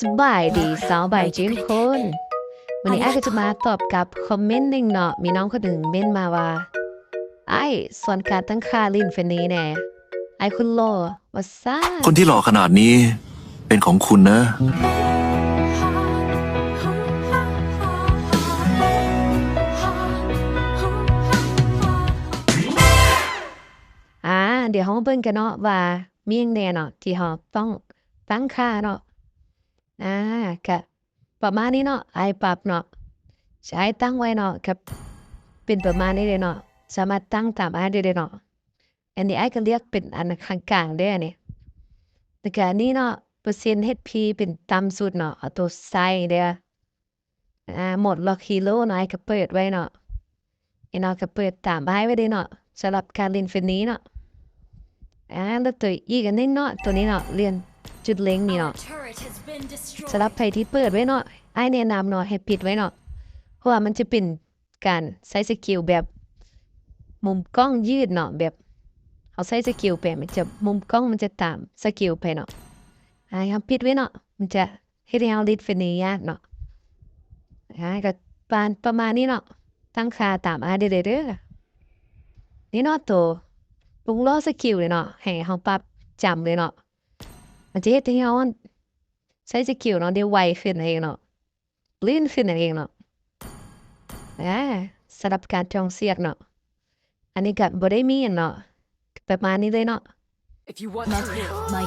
สบายดีสาวใบายจินคนวันนี้ไอ้ก็จะมาตอบกับคอมเมนต์หนึ่งเนาะมีน้องคนหนึ่งเม้นมาว่า ไอ้ส่วนการตั้งค่าลินเฟนนี้แน่ไอ้คุณโลว่าซ่าคนที่หล่อขนาดนี้ เป็นของคุณนะ อ่า เดี๋ยวเรามาเบิ่งกันเนาะว่ามีหยังแน่เนาะที่เราต้องตั้งค่าเนาะ อ่าก็ประมาณนี้เนาะไอ้ปับเนาะ ใช้ตั้งไว้เนาะ ครับ เป็นประมาณนี้เลยเนาะ สามารถตั้งตามไอ้ได้เลยเนาะ อันนี้ไอ้ก็เรียกเป็นอันข้างกลางได้อันนี้แต่ก็อันนี้เนาะ เปอร์เซ็นต์ HP เป็นต่ำสุดเนาะ เอาตัวใส่เด้อ อ่าหมดล็อกฮีโร่เนาะไอ้ก็เปิดไว้เนาะไอ้นาะก็เปิดตามไอ้ไว้เลยเนาะ สำหรับการเล่นเฟนนี้เนาะอ่าแล้วตัวอีกอันนึงเนาะ ตัวนี้เนาะ เรียน จุดเล็งนี่เนาะสำหรับใครที่เปิดไว้เนาะไอ้แนะนำเนาะให้ปิดไว้เนาะเพราะว่ามันจะเป็นการใช้สกิลแบบมุมกล้องยืดเนาะแบบเขาใช้สกิลไปมันจะมุมกล้องมันจะตามสกิลไปเนาะไอ้ทำปิดไว้เนาะมันจะเฮ็ดให้เราลิดเฟนียากเนาะอ่าก็ปานประมาณนี้เนาะตั้งค่าตามอ่านได้เลยเด้อนี่เนาะตัวปรุงรสสกิลเลยเนาะให้เฮาปรับจำเลยเนาะ Want je heet gewoon, zei ze kiel, die wij vinden heen. Lin vinden heen. Ja, ze dat kan jong zeer no. En ik heb bode me en no. Ik ben maar niet alleen no. If you want to, my